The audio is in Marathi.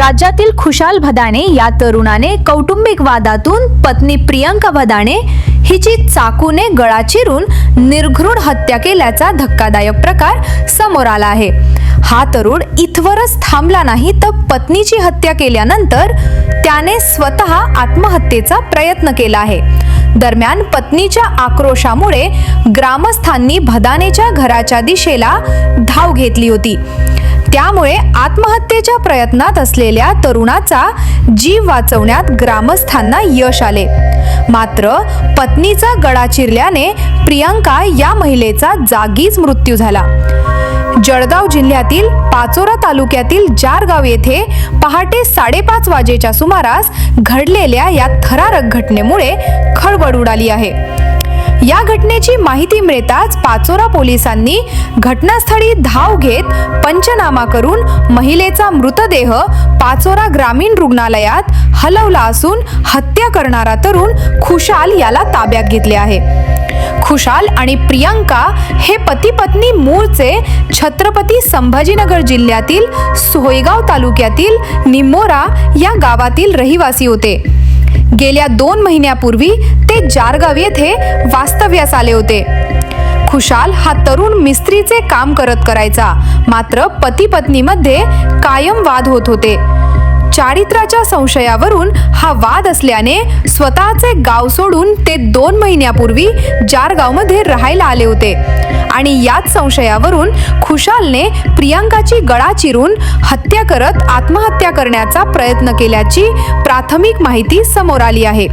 राज्यातील खुशाल भदाणे या तरुणाने कौटुंबिक वादातून पत्नी प्रियंका भदाणे हिची चाकूने गळा चिरून निर्घृण हत्या केल्याचा धक्कादायक प्रकार समोर आला आहे. हा तरुण इथवरच थांबला नाही तर पत्नीची हत्या केल्यानंतर त्याने स्वतः आत्महत्येचा प्रयत्न केला आहे. दरम्यान पत्नीच्या आक्रोशामुळे ग्रामस्थांनी भदानेच्या घराच्या दिशेला धाव घेतली होती. त्यामुळे आत्महत्येच्या प्रयत्नात असलेल्या तरुणाचा जीव वाचवण्यात ग्रामस्थांना यश आले. मात्र पत्नीचा गळा चिरल्याने प्रियंका या महिलेचा जागीच मृत्यू झाला. जळगाव जिल्ह्यातील पाचोरा तालुक्यातील जारगाव येथे पहाटे साडेपाच वाजेच्या सुमारास घडलेल्या या थरारक घटनेमुळे खळबळ उडाली आहे. या घटनेची माहिती मिळताच पाचोरा पोलिसांनी घटनास्थळी धाव घेत पंचनामा करून महिलेचा मृतदेह पाचोरा ग्रामीण रुग्णालयात हलवला असून हत्या करणारा तरुण खुशाल याला ताब्यात घेतले आहे. खुशाल आणि प्रियंका हे पती पत्नी मूळचे छत्रपती संभाजीनगर जिल्ह्यातील सोयगाव तालुक्यातील निमोरा या गावातील रहिवासी होते. गेल्या दोन महिन्यापूर्वी ते जारगाव येथे वास्तव्यास आले होते. खुशाल हा तरुण मिस्त्रीचे काम करत करायचा. मात्र पती पत्नीमध्ये कायम वाद होत होते. चारित्राच्या संशयावरून हा वाद असल्याने स्वतःचे गाव सोडून ते दोन महिन्यापूर्वी जारगावमध्ये राहायला आले होते. आणि याच संशयावरून खुशालने प्रियांकाची गळा चिरून हत्या करत आत्महत्या करण्याचा प्रयत्न केल्याची प्राथमिक माहिती समोर आली आहे.